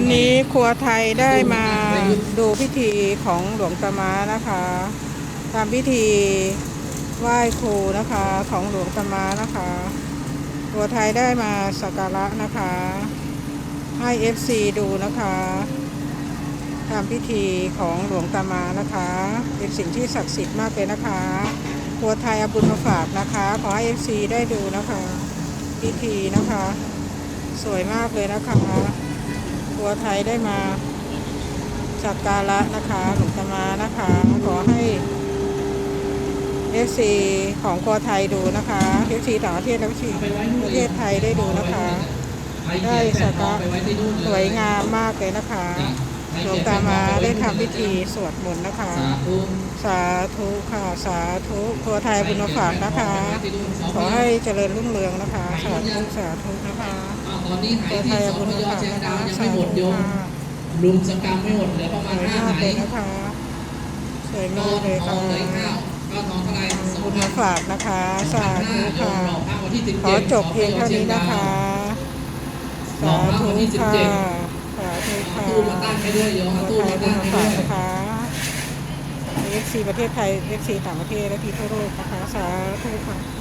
วันนี้ครัวไทยได้มาดูพิธีของหลวงตามานะคะตามพิธีไหว้ครูนะคะของหลวงตามานะคะครัวไทยได้มาสักการะนะคะ ให้ FC ดูนะคะตามพิธีของหลวงตามานะคะ เป็นสิ่งที่ศักดิ์สิทธิ์มากเลยนะคะครัวไทยเอาบุญมาฝากนะคะ ขอให้ FC ได้ดูนะคะ พิธีนะคะ สวยมากเลยนะคะ ครัวไทยได้มาสักการะนะคะหลวงตามานะคะ ขอให้เอฟซีของครัวไทยดูนะคะเอฟซีต่างประเทศและเอฟซีประเทศไทยได้ดูนะคะ ได้สักการะสวยงามมากเลยนะคะหลวงตามาได้ทำพิธีสวดมนต์นะคะ สาธุค่ะ สาธุครัวไทยบุญฝากนะคะ ขอให้เจริญรุ่งเรืองนะคะ สาธุสาธุนะคะ ตอนนี้หาครัยวไทที่ยสบุญพมายฝากเชียงนะดาคะวยังสาไม่หมดธุโยมค่ะรุมสกรรมไม่หมดเหลือประสมาณวยห้ามากไหเลยนะคะสวยทมาอกงเลยทอค่ะงเหลยข้าวข้าวทองเท่าไหร่สองบุญพัมานฝากนะคะสาธุโยค่ะมหลอกพระวันที่สิบขอเจ็ดจบเพียงเท่านี้นะคะสาธุค่ะสาธุเอาค่ะตู้มาตั้งให้ด้วยโยมคเอารัตู้วไทมายบุตั้ญงมาให้ฝาด้วยกนะคะเอฟซีประเทศไทยเอฟซีต่างประเทศและที่ทั่วโลกนะคะสาธุค่ะ